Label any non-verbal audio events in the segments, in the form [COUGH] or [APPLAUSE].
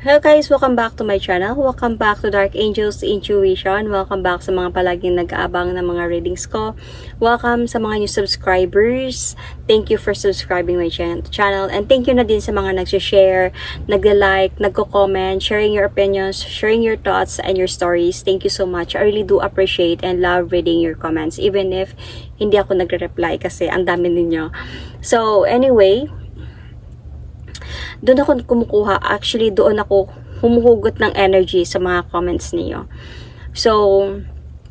Hello guys, welcome back to my channel. Welcome back to Dark Angels Intuition. Welcome back sa mga palaging nag-aabang ng mga readings ko. Welcome sa mga new subscribers. Thank you for subscribing my chan- channel. And thank you na din sa mga nag-share, nag-like, nagko-comment, sharing your opinions, sharing your thoughts and your stories. Thank you so much. I really do appreciate and love reading your comments. Even if hindi ako nagre-reply kasi ang dami ninyo. So, anyway, doon ako kumukuha. Actually, doon ako humuhugot ng energy sa mga comments niyo. So,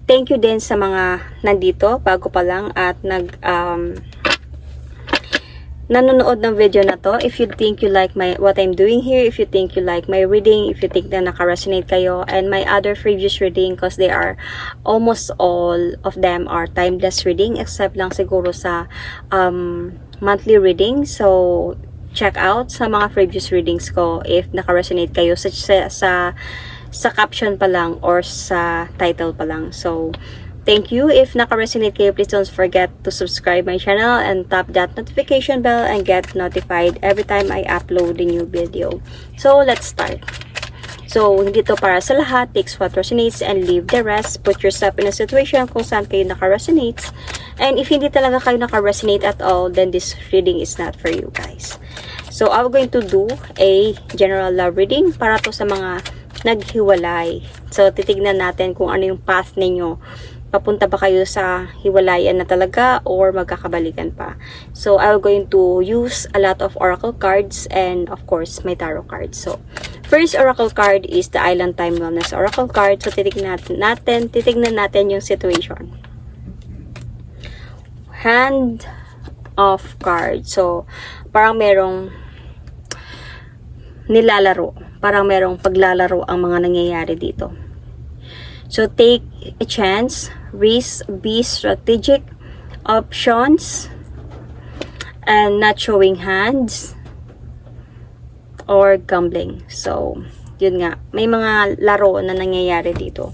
thank you din sa mga nandito bago pa lang at nag um, nanonood ng video na to. If you think you like my what I'm doing here, if you think you like my reading, if you think na naka-resonate kayo, and my other previous reading because they are almost all of them are timeless reading except lang siguro sa um, monthly reading. So, check out sa mga previous readings ko if naka-resonate kayo sa, sa, sa, sa caption pa lang or sa title pa lang. So, thank you. If naka-resonate kayo, please don't forget to subscribe my channel and tap that notification bell and get notified every time I upload a new video. So, let's start. So, hindi to para sa lahat. Takes what resonates and leave the rest. Put yourself in a situation kung saan kayo naka-resonates. And if hindi talaga kayo naka-resonate at all, then this reading is not for you guys. So, I'm going to do a general love reading para to sa mga naghiwalay. So, titignan natin kung ano yung path ninyo. Papunta ba kayo sa hiwalayan na talaga or magkakabalikan pa? So, I'm going to use a lot of oracle cards and of course, my tarot cards. So, first oracle card is the Island Time Wellness Oracle card. So, titignan natin, natin titignan natin yung situation. Hand of card. So, parang merong nilalaro. Parang merong paglalaro ang mga nangyayari dito. So, take a chance, risk, be strategic, options, and not showing hands, or gambling. So, yun nga. May mga laro na nangyayari dito.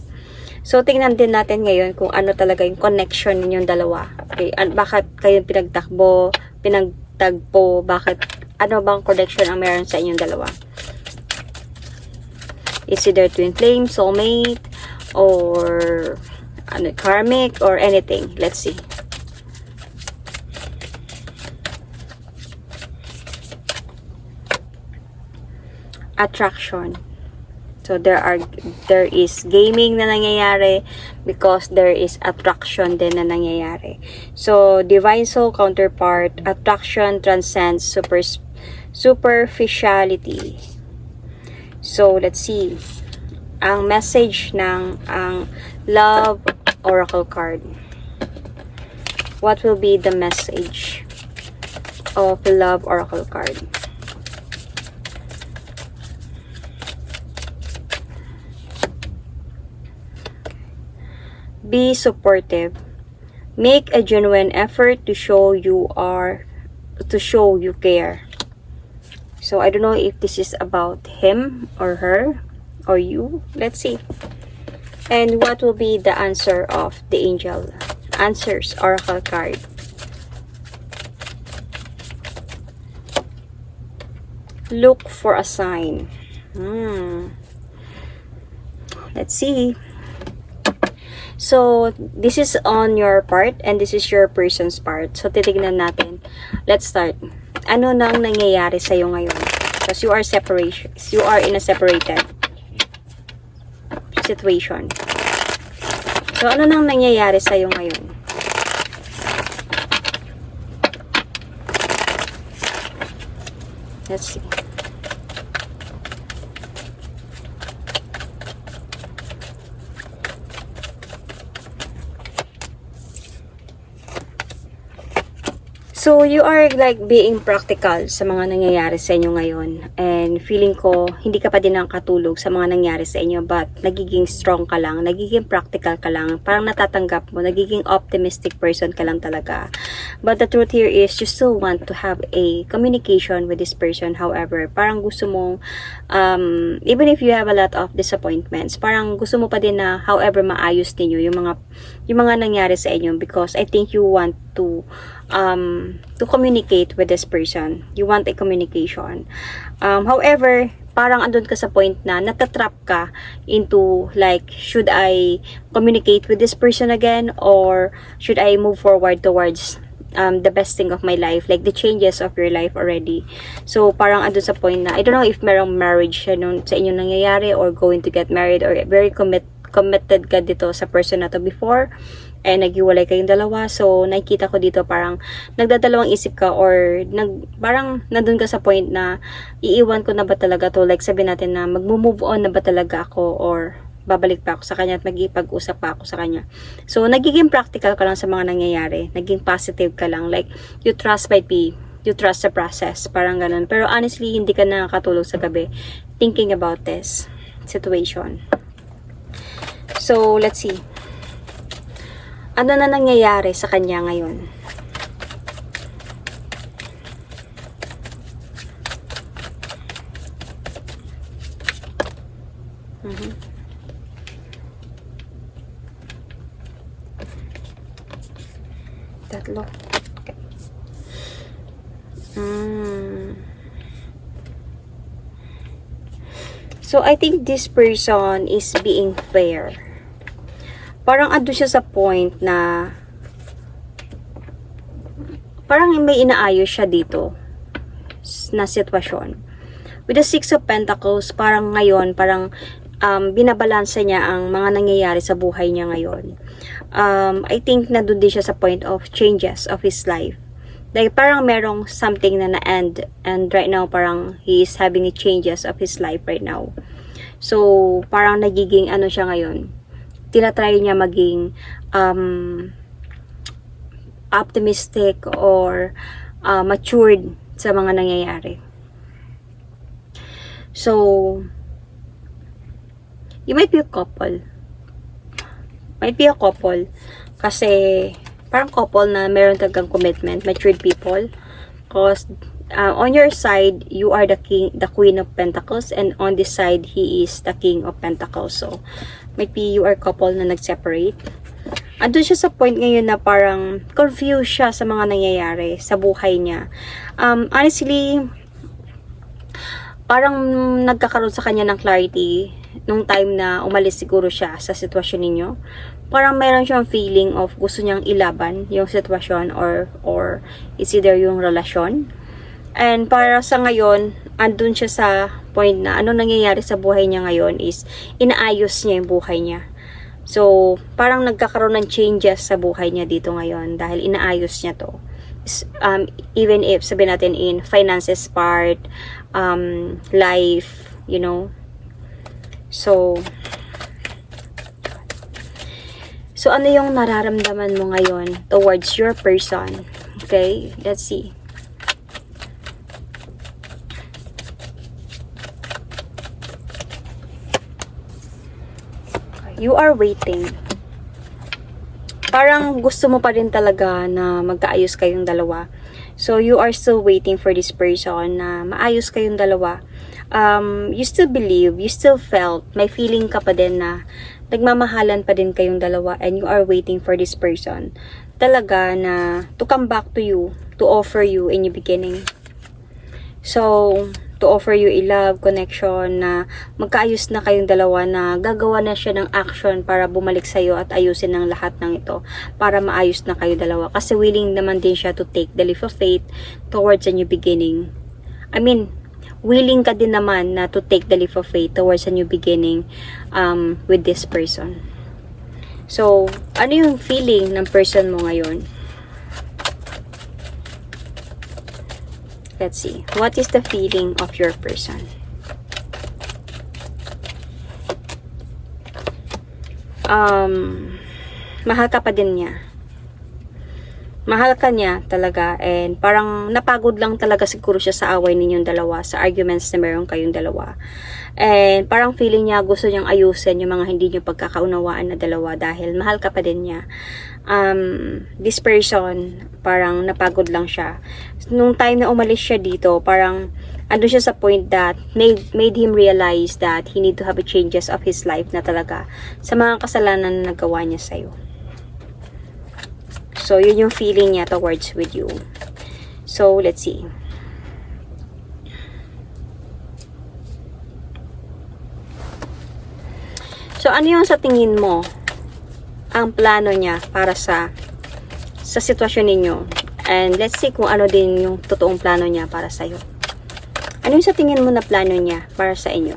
So, tingnan din natin ngayon kung ano talaga yung connection ninyong dalawa. Okay, an- bakit kayo pinagtakbo, pinagtagpo, bakit, ano bang connection ang meron sa inyong dalawa? Is either twin flame, soulmate, or ano, karmic, or anything. Let's see. Attraction. So there are there is gaming na nangyayari because there is attraction din na nangyayari. So divine soul counterpart, attraction transcends super superficiality. So let's see. Ang message ng ang love oracle card. What will be the message of the love oracle card? Be supportive. Make a genuine effort to show you are to show you care. So I don't know if this is about him or her or you. Let's see. And what will be the answer of the angel? Answers oracle card. Look for a sign. Hmm. Let's see. So, this is on your part and this is your person's part. So, titignan natin. Let's start. Ano nang nangyayari sa iyo ngayon? Because you are separation. You are in a separated situation. So, ano nang nangyayari sa iyo ngayon? Let's see. So, you are like being practical sa mga nangyayari sa inyo ngayon. And feeling ko, hindi ka pa din nakatulog sa mga nangyayari sa inyo. But, nagiging strong ka lang. Nagiging practical ka lang. Parang natatanggap mo. Nagiging optimistic person ka lang talaga. But the truth here is, you still want to have a communication with this person. However, parang gusto mong, um, even if you have a lot of disappointments, parang gusto mo pa din na, however, maayos ninyo yung mga, yung mga nangyari sa inyo. Because I think you want to um, to communicate with this person. You want a communication. Um, however, parang andun ka sa point na natatrap ka into like, should I communicate with this person again or should I move forward towards um, the best thing of my life, like the changes of your life already. So, parang andun sa point na, I don't know if merong marriage siya nung sa inyo nangyayari or going to get married or very commit, committed ka dito sa person na to before and naghiwalay kayong dalawa. So, nakikita ko dito parang nagdadalawang isip ka or nag, parang nandun ka sa point na iiwan ko na ba talaga to? Like sabi natin na magmo-move on na ba talaga ako or babalik pa ako sa kanya at magipag-usap pa ako sa kanya. So, nagiging practical ka lang sa mga nangyayari. Naging positive ka lang. Like, you trust by be you trust the process. Parang ganun. Pero honestly, hindi ka nakakatulog sa gabi thinking about this situation. So, let's see. Ano na nangyayari sa kanya ngayon? Mhm. Tatlo. Okay. Mm. So, I think this person is being fair. Parang ando siya sa point na parang may inaayos siya dito na sitwasyon. With the Six of Pentacles, parang ngayon, parang um, binabalansa niya ang mga nangyayari sa buhay niya ngayon. Um, I think na doon din siya sa point of changes of his life. Like, parang merong something na na-end and right now, parang he is having changes of his life right now. So, parang nagiging ano siya ngayon. Tinatry niya maging um, optimistic or uh, matured sa mga nangyayari. So, you might be a couple. Might be a couple. Kasi, parang couple na meron talagang commitment, matured people. Because, uh, on your side, you are the king, the queen of pentacles, and on this side, he is the king of pentacles. So, might be you are couple na nag-separate. Andun siya sa point ngayon na parang confused siya sa mga nangyayari sa buhay niya. Um, honestly, parang nagkakaroon sa kanya ng clarity nung time na umalis siguro siya sa sitwasyon ninyo. Parang meron siyang feeling of gusto niyang ilaban yung sitwasyon or or it's either yung relasyon. And para sa ngayon, andun siya sa point na ano nangyayari sa buhay niya ngayon is inaayos niya yung buhay niya. So, parang nagkakaroon ng changes sa buhay niya dito ngayon dahil inaayos niya to. Um, even if, sabi natin in finances part, um, life, you know. So, so ano yung nararamdaman mo ngayon towards your person? Okay, let's see. You are waiting. Parang gusto mo pa rin talaga na magkaayos kayong dalawa. So, you are still waiting for this person na maayos kayong dalawa. Um, you still believe, you still felt, may feeling ka pa din na nagmamahalan pa din kayong dalawa and you are waiting for this person. Talaga na to come back to you, to offer you in your beginning. So, to offer you a love, connection, na magkaayos na kayong dalawa na gagawa na siya ng action para bumalik sa'yo at ayusin ng lahat ng ito para maayos na kayo dalawa. Kasi willing naman din siya to take the leap of faith towards a new beginning. I mean, willing ka din naman na to take the leap of faith towards a new beginning um, with this person. So, ano yung feeling ng person mo ngayon? Let's see. What is the feeling of your person? Um, mahal ka pa din niya. Mahal ka niya talaga and parang napagod lang talaga siguro siya sa away ninyong dalawa, sa arguments na meron kayong dalawa. And parang feeling niya gusto niyang ayusin yung mga hindi niyo pagkakaunawaan na dalawa dahil mahal ka pa din niya um, this person, parang napagod lang siya. Nung time na umalis siya dito, parang ando siya sa point that made, made him realize that he need to have a changes of his life na talaga sa mga kasalanan na nagawa niya sa'yo. So, yun yung feeling niya towards with you. So, let's see. So, ano yung sa tingin mo ang plano niya para sa sa sitwasyon ninyo? And let's see kung ano din yung totoong plano niya para sa iyo. Ano yung sa tingin mo na plano niya para sa inyo?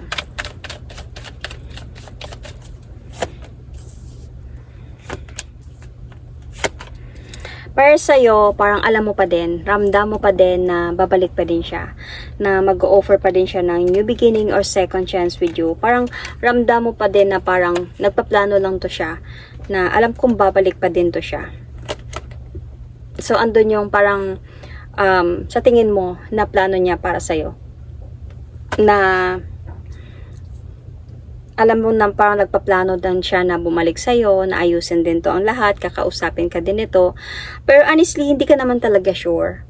Para sa'yo, parang alam mo pa din, ramdam mo pa din na babalik pa din siya. Na mag-offer pa din siya ng new beginning or second chance with you. Parang ramdam mo pa din na parang nagpaplano lang to siya. Na alam kong babalik pa din to siya. So, andun yung parang um, sa tingin mo na plano niya para sa'yo. Na alam mo na parang nagpaplano din siya na bumalik sa'yo, na ayusin din to ang lahat, kakausapin ka din ito. Pero honestly, hindi ka naman talaga sure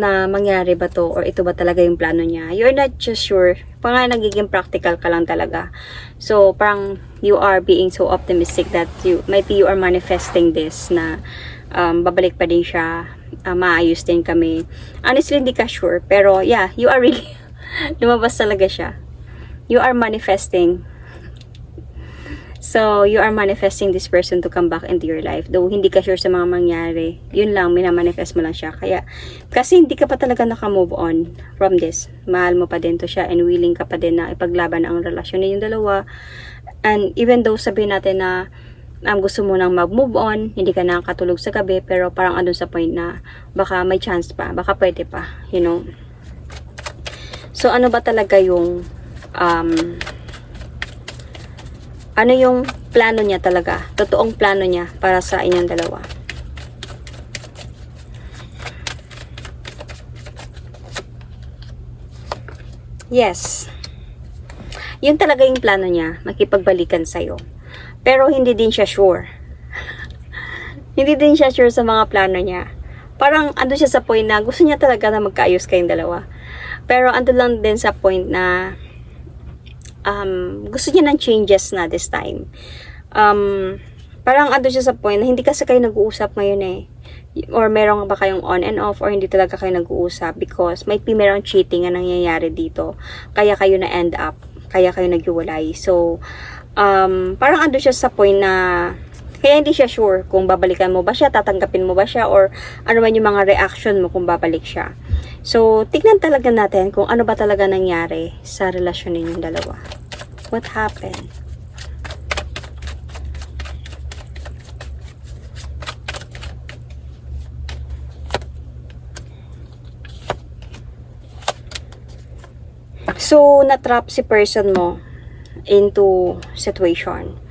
na mangyari ba to or ito ba talaga yung plano niya. You're not just sure. Parang nagiging practical ka lang talaga. So, parang you are being so optimistic that you, maybe you are manifesting this na um, babalik pa din siya, uh, maayos din kami. Honestly, hindi ka sure. Pero yeah, you are really, [LAUGHS] lumabas talaga siya. You are manifesting So, you are manifesting this person to come back into your life. Though, hindi ka sure sa mga mangyari. Yun lang, minamanifest mo lang siya. Kaya, kasi hindi ka pa talaga naka-move on from this. Mahal mo pa din to siya and willing ka pa din na ipaglaban ang relasyon ninyong dalawa. And even though sabihin natin na um, gusto mo nang mag-move on, hindi ka nakakatulog sa gabi, pero parang andun sa point na baka may chance pa, baka pwede pa, you know. So, ano ba talaga yung um, ano yung plano niya talaga, totoong plano niya para sa inyong dalawa. Yes. Yun talaga yung plano niya, makipagbalikan sa'yo. Pero hindi din siya sure. [LAUGHS] hindi din siya sure sa mga plano niya. Parang ando siya sa point na gusto niya talaga na magkaayos kayong dalawa. Pero ando lang din sa point na um, gusto niya ng changes na this time. Um, parang ando siya sa point na hindi kasi kayo nag-uusap ngayon eh. Or meron ba kayong on and off or hindi talaga kayo nag-uusap because may be merong cheating na nangyayari dito. Kaya kayo na end up. Kaya kayo naghiwalay. So, um, parang ando siya sa point na kaya hindi siya sure kung babalikan mo ba siya, tatanggapin mo ba siya, or ano man yung mga reaction mo kung babalik siya. So, tignan talaga natin kung ano ba talaga nangyari sa relasyon ninyong dalawa. What happened? So, natrap si person mo into situation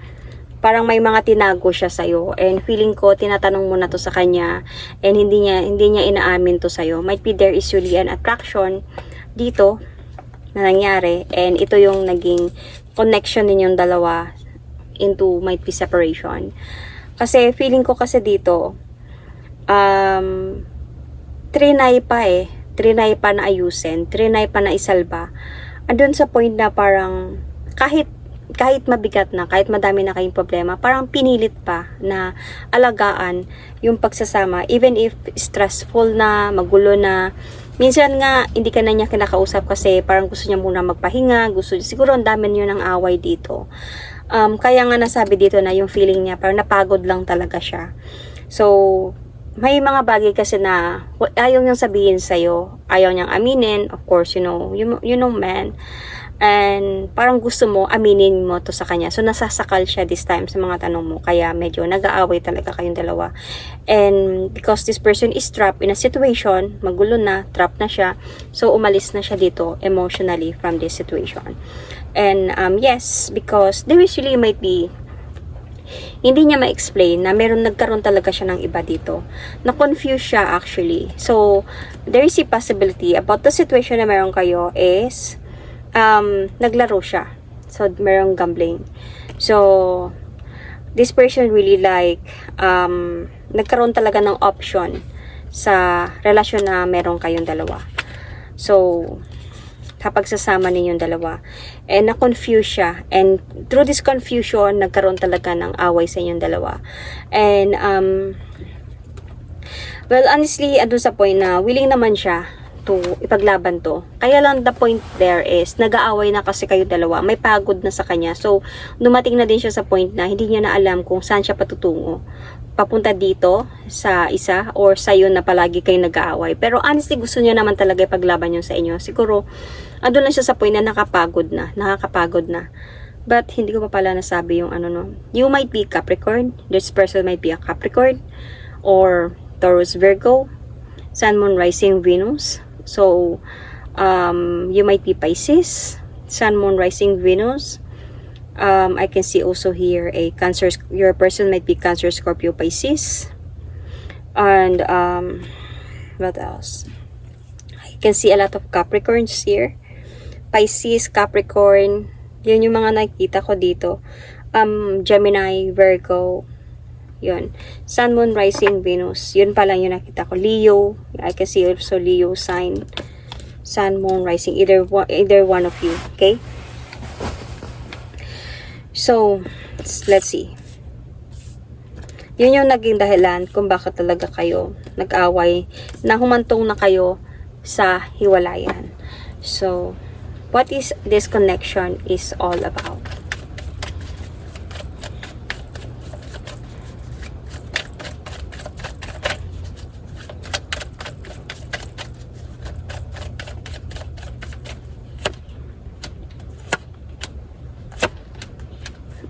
parang may mga tinago siya sa iyo and feeling ko tinatanong mo na to sa kanya. And hindi niya hindi niya inaamin to sa iyo might be there is really an attraction dito na nangyari. And ito yung naging connection ninyong dalawa into might be separation. Kasi feeling ko kasi dito um trinay pa eh. Trinay pa na ayusin. Trinay pa na isalba. Andun sa point na parang kahit kahit mabigat na, kahit madami na kayong problema, parang pinilit pa na alagaan yung pagsasama, even if stressful na, magulo na, minsan nga, hindi ka na niya kinakausap kasi parang gusto niya muna magpahinga, gusto siguro ang dami niyo ng away dito. Um, kaya nga nasabi dito na yung feeling niya, parang napagod lang talaga siya. So, may mga bagay kasi na ayaw niyang sabihin sa'yo, ayaw niyang aminin, of course, you know, you, you know, man, And parang gusto mo, aminin mo to sa kanya. So, nasasakal siya this time sa mga tanong mo. Kaya medyo nag-aaway talaga kayong dalawa. And because this person is trapped in a situation, magulo na, trapped na siya. So, umalis na siya dito emotionally from this situation. And um, yes, because there usually might be hindi niya ma-explain na meron nagkaroon talaga siya ng iba dito. Na-confuse siya actually. So, there is a possibility about the situation na meron kayo is um, naglaro siya. So, merong gambling. So, this person really like, um, nagkaroon talaga ng option sa relasyon na meron kayong dalawa. So, kapag sasama ninyong dalawa. And na-confuse siya. And through this confusion, nagkaroon talaga ng away sa inyong dalawa. And, um, well, honestly, andun sa point na willing naman siya to ipaglaban to. Kaya lang the point there is, nag-aaway na kasi kayo dalawa. May pagod na sa kanya. So, dumating na din siya sa point na hindi niya na alam kung saan siya patutungo. Papunta dito sa isa or sa yun na palagi kayo nag-aaway. Pero honestly, gusto niya naman talaga ipaglaban yun sa inyo. Siguro, ando lang siya sa point na nakapagod na. Nakakapagod na. But, hindi ko pa pala nasabi yung ano no. You might be Capricorn. This person might be a Capricorn. Or Taurus Virgo. Sun, Moon, Rising, Venus. So, um, you might be Pisces. Sun, Moon, Rising, Venus. Um, I can see also here a Cancer. Your person might be Cancer, Scorpio, Pisces. And, um, what else? I can see a lot of Capricorns here. Pisces, Capricorn. Yun yung mga nakikita ko dito. Um, Gemini, Virgo. Yun. Sun, Moon, Rising, Venus. Yun pa lang yung nakita ko. Leo. I can see also Leo sign. Sun, Moon, Rising. Either one, either one of you. Okay? So, let's see. Yun yung naging dahilan kung bakit talaga kayo nag-away na humantong na kayo sa hiwalayan. So, what is this connection is all about?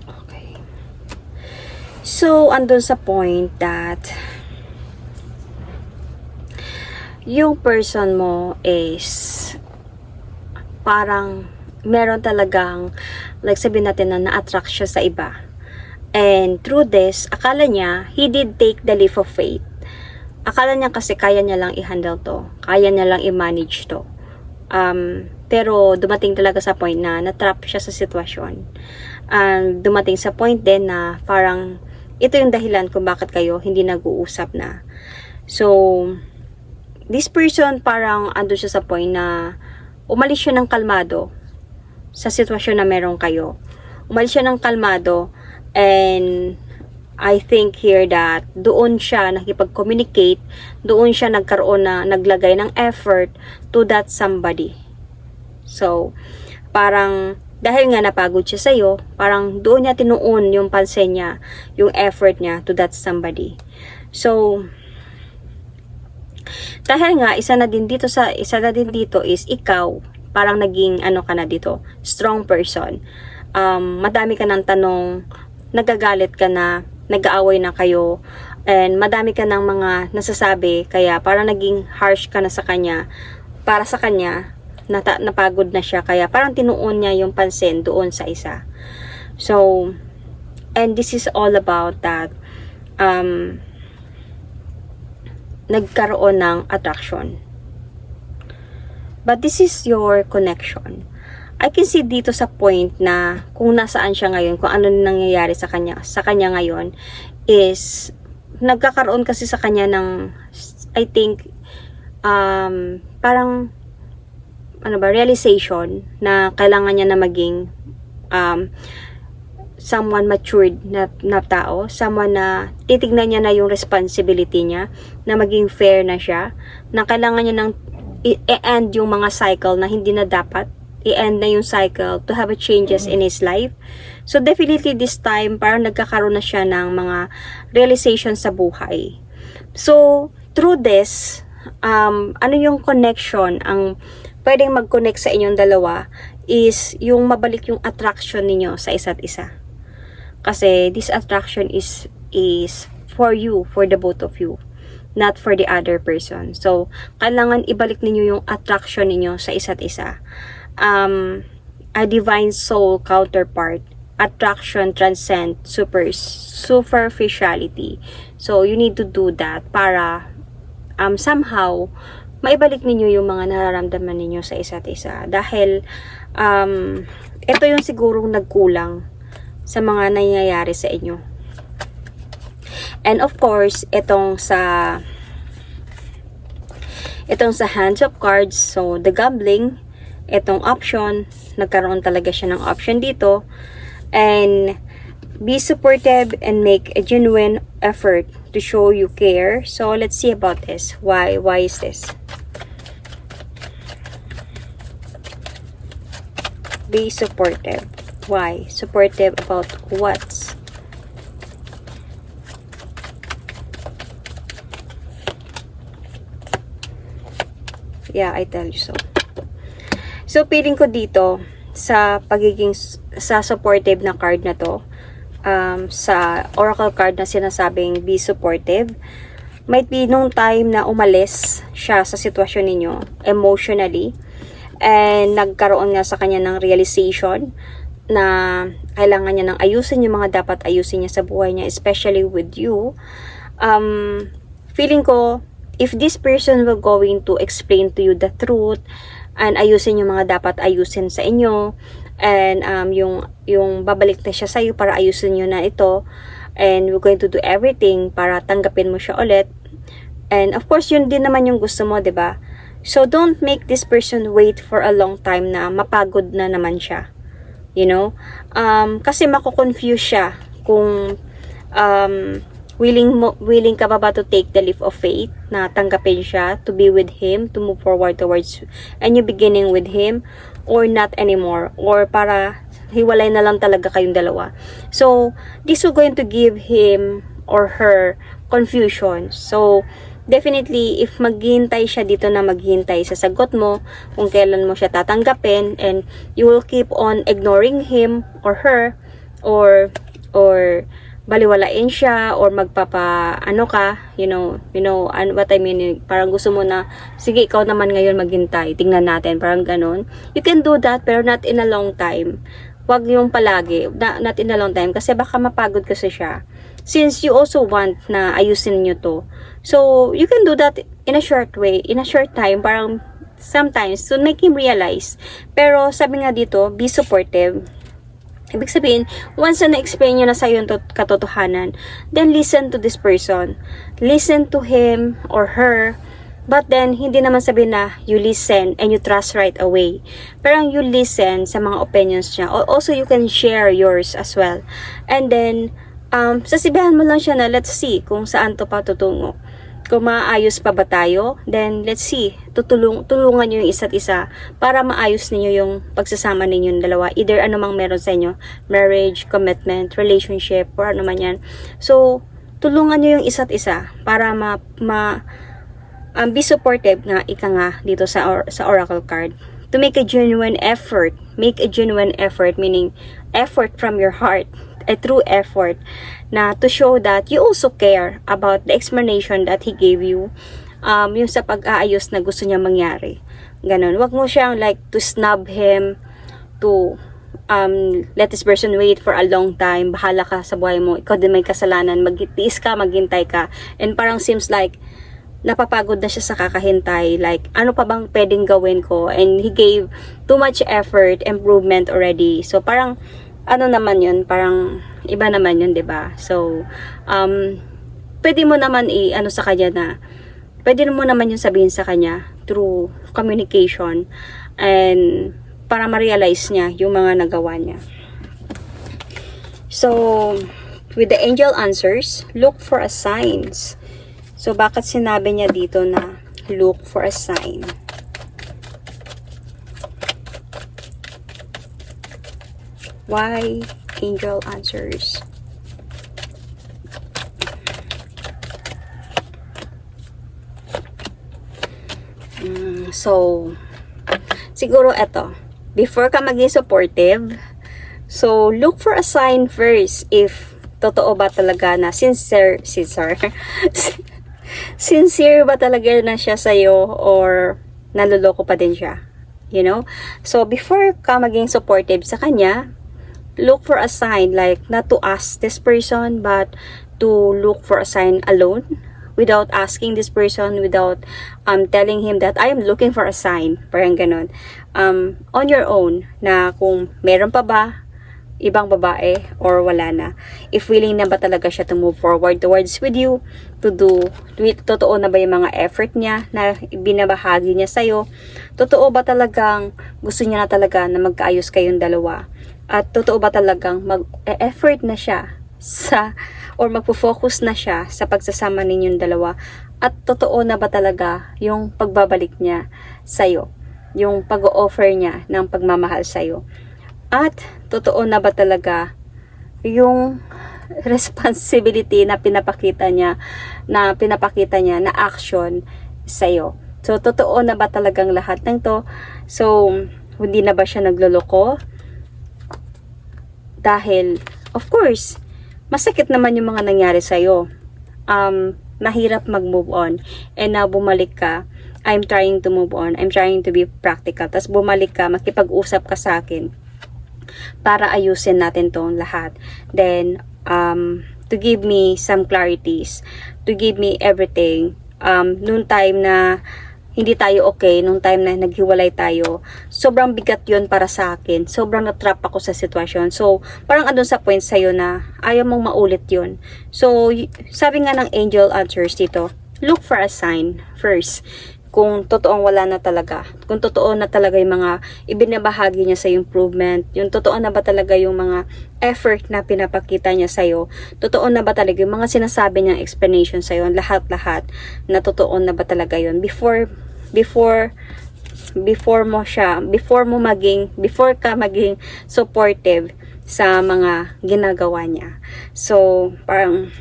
Okay. So, andun sa point that yung person mo is parang meron talagang like sabihin natin na na-attract siya sa iba. And through this, akala niya, he did take the leap of faith. Akala niya kasi kaya niya lang i-handle to. Kaya niya lang i-manage to. Um, pero dumating talaga sa point na natrap siya sa sitwasyon. And dumating sa point din na parang ito yung dahilan kung bakit kayo hindi nag-uusap na. So, this person parang ando siya sa point na umalis siya ng kalmado sa sitwasyon na meron kayo. Umalis siya ng kalmado and I think here that doon siya nakipag-communicate, doon siya nagkaroon na naglagay ng effort to that somebody. So, parang dahil nga napagod siya sa'yo, parang doon niya tinuon yung pansin niya, yung effort niya to that somebody. So, dahil nga isa na din dito sa isa na din dito is ikaw parang naging ano ka na dito strong person um, madami ka ng tanong nagagalit ka na nag-aaway na kayo and madami ka ng mga nasasabi kaya parang naging harsh ka na sa kanya para sa kanya nata- napagod na siya kaya parang tinuon niya yung pansin doon sa isa so and this is all about that um, nagkaroon ng attraction. But this is your connection. I can see dito sa point na kung nasaan siya ngayon, kung ano nangyayari sa kanya, sa kanya ngayon is nagkakaroon kasi sa kanya ng I think um parang ano ba realization na kailangan niya na maging um someone matured na, na tao, someone na titignan niya na yung responsibility niya, na maging fair na siya, na kailangan niya nang i-end yung mga cycle na hindi na dapat, i-end na yung cycle to have a changes in his life. So definitely this time, parang nagkakaroon na siya ng mga realization sa buhay. So, through this, um, ano yung connection, ang pwedeng mag-connect sa inyong dalawa is yung mabalik yung attraction ninyo sa isa't isa. Kasi this attraction is is for you, for the both of you, not for the other person. So, kailangan ibalik ninyo yung attraction ninyo sa isa't isa. Um, a divine soul counterpart, attraction transcend super superficiality. So, you need to do that para um, somehow maibalik ninyo yung mga nararamdaman ninyo sa isa't isa. Dahil um, ito yung sigurong nagkulang sa mga nangyayari sa inyo. And of course, itong sa itong sa hands of cards, so the gambling, itong option, nagkaroon talaga siya ng option dito. And be supportive and make a genuine effort to show you care. So let's see about this. Why? Why is this? Be supportive. Why? Supportive about what? Yeah, I tell you so. So, feeling ko dito, sa pagiging, sa supportive na card na to, um, sa oracle card na sinasabing be supportive, might be nung time na umalis siya sa sitwasyon ninyo, emotionally, and nagkaroon nga sa kanya ng realization na kailangan niya ng ayusin yung mga dapat ayusin niya sa buhay niya, especially with you. Um, feeling ko, if this person will going to explain to you the truth, and ayusin yung mga dapat ayusin sa inyo, and um, yung, yung babalik na siya sa'yo para ayusin nyo na ito, and we're going to do everything para tanggapin mo siya ulit, And of course, yun din naman yung gusto mo, 'di ba? So don't make this person wait for a long time na mapagod na naman siya. You know? Um, kasi mako-confuse siya kung um, willing mo willing ka ba ba to take the leap of faith na tanggapin siya to be with him to move forward towards a new beginning with him or not anymore or para hiwalay na lang talaga kayong dalawa. So this is going to give him or her confusion. So definitely, if maghihintay siya dito na maghihintay sa sagot mo, kung kailan mo siya tatanggapin, and you will keep on ignoring him or her, or, or, baliwalain siya, or magpapa, ano ka, you know, you know, and what I mean, parang gusto mo na, sige, ikaw naman ngayon maghintay, tingnan natin, parang ganun. You can do that, pero not in a long time. Huwag yung palagi, na, not in a long time, kasi baka mapagod kasi siya since you also want na ayusin nyo to. So, you can do that in a short way, in a short time, parang sometimes to make him realize. Pero sabi nga dito, be supportive. Ibig sabihin, once na na-explain niya na sa'yo yung tot- katotohanan, then listen to this person. Listen to him or her. But then, hindi naman sabihin na you listen and you trust right away. Parang you listen sa mga opinions niya. Al- Also, you can share yours as well. And then, um, sasibahan mo lang siya na let's see kung saan to patutungo. Kung maayos pa ba tayo, then let's see, tutulung, tulungan nyo yung isa't isa para maayos ninyo yung pagsasama ninyong dalawa. Either ano mang meron sa inyo, marriage, commitment, relationship, or ano man yan. So, tulungan nyo yung isa't isa para ma, ma um, be supportive nga, ika nga dito sa, or, sa oracle card to make a genuine effort. Make a genuine effort, meaning effort from your heart a true effort na to show that you also care about the explanation that he gave you um, yung sa pag-aayos na gusto niya mangyari. Ganon. Wag mo siyang like to snub him, to um, let this person wait for a long time, bahala ka sa buhay mo, ikaw din may kasalanan, magtiis ka, maghintay ka, and parang seems like napapagod na siya sa kakahintay, like ano pa bang pwedeng gawin ko, and he gave too much effort, improvement already, so parang ano naman yun, parang iba naman yun, 'di ba? So, um, pwede mo naman i ano sa kanya na pwede mo naman yung sabihin sa kanya through communication and para ma-realize niya yung mga nagawa niya. So, with the angel answers, look for a signs. So, bakit sinabi niya dito na look for a sign? Why angel answers? Mm, so, siguro eto, before ka maging supportive, so look for a sign first if totoo ba talaga na sincere, sincere, [LAUGHS] sincere ba talaga na siya sa'yo or naluloko pa din siya. You know? So, before ka maging supportive sa kanya, look for a sign like not to ask this person but to look for a sign alone without asking this person without um telling him that I am looking for a sign parang ganun um on your own na kung meron pa ba ibang babae or wala na if willing na ba talaga siya to move forward towards with you to do totoo na ba yung mga effort niya na binabahagi niya sa'yo? Totoo ba talagang gusto niya na talaga na magkaayos kayong dalawa at totoo ba talagang mag-effort na siya sa or magpo-focus na siya sa pagsasama ninyong dalawa at totoo na ba talaga yung pagbabalik niya sa iyo yung pag-offer niya ng pagmamahal sa iyo At totoo na ba talaga yung responsibility na pinapakita niya na pinapakita niya na action sa So totoo na ba talagang lahat ng to? So hindi na ba siya nagloloko? Dahil of course, masakit naman yung mga nangyari sa Um mahirap mag-move on and now bumalik ka I'm trying to move on. I'm trying to be practical. Tapos bumalik ka, makipag-usap ka sa akin para ayusin natin tong lahat. Then, um, to give me some clarities, to give me everything. Um, noong time na hindi tayo okay, nung time na naghiwalay tayo, sobrang bigat yon para sa akin. Sobrang natrap ako sa sitwasyon. So, parang andun sa point sa'yo na ayaw mong maulit yon So, sabi nga ng angel answers dito, look for a sign first kung totoong wala na talaga. Kung totoo na talaga yung mga ibinabahagi niya sa improvement, yung totoo na ba talaga yung mga effort na pinapakita niya sa'yo, totoo na ba talaga yung mga sinasabi niyang explanation sa'yo, lahat-lahat, na totoo na ba talaga yun. Before, before, before mo siya, before mo maging, before ka maging supportive sa mga ginagawa niya. So, parang,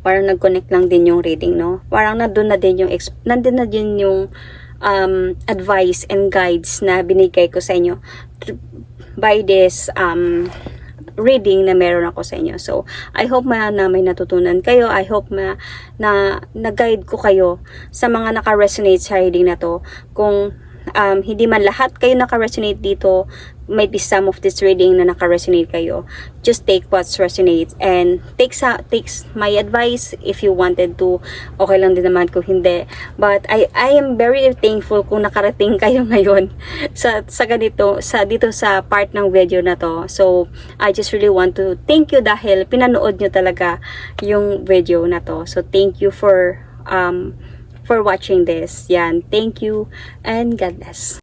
parang nag-connect lang din yung reading, no? Parang nandun na din yung, nandun na din yung um, advice and guides na binigay ko sa inyo by this um, reading na meron ako sa inyo. So, I hope ma na may natutunan kayo. I hope ma na nag-guide ko kayo sa mga naka-resonate sa reading na to. Kung um, hindi man lahat kayo naka-resonate dito, might be some of this reading na naka-resonate kayo. Just take what's resonates and take sa takes my advice if you wanted to. Okay lang din naman kung hindi. But I I am very thankful kung nakarating [LAUGHS] kayo ngayon sa sa ganito sa dito sa part ng video na to. So I just really want to thank you dahil pinanood nyo talaga yung video na to. So thank you for um for watching this. Yan. Thank you and God bless.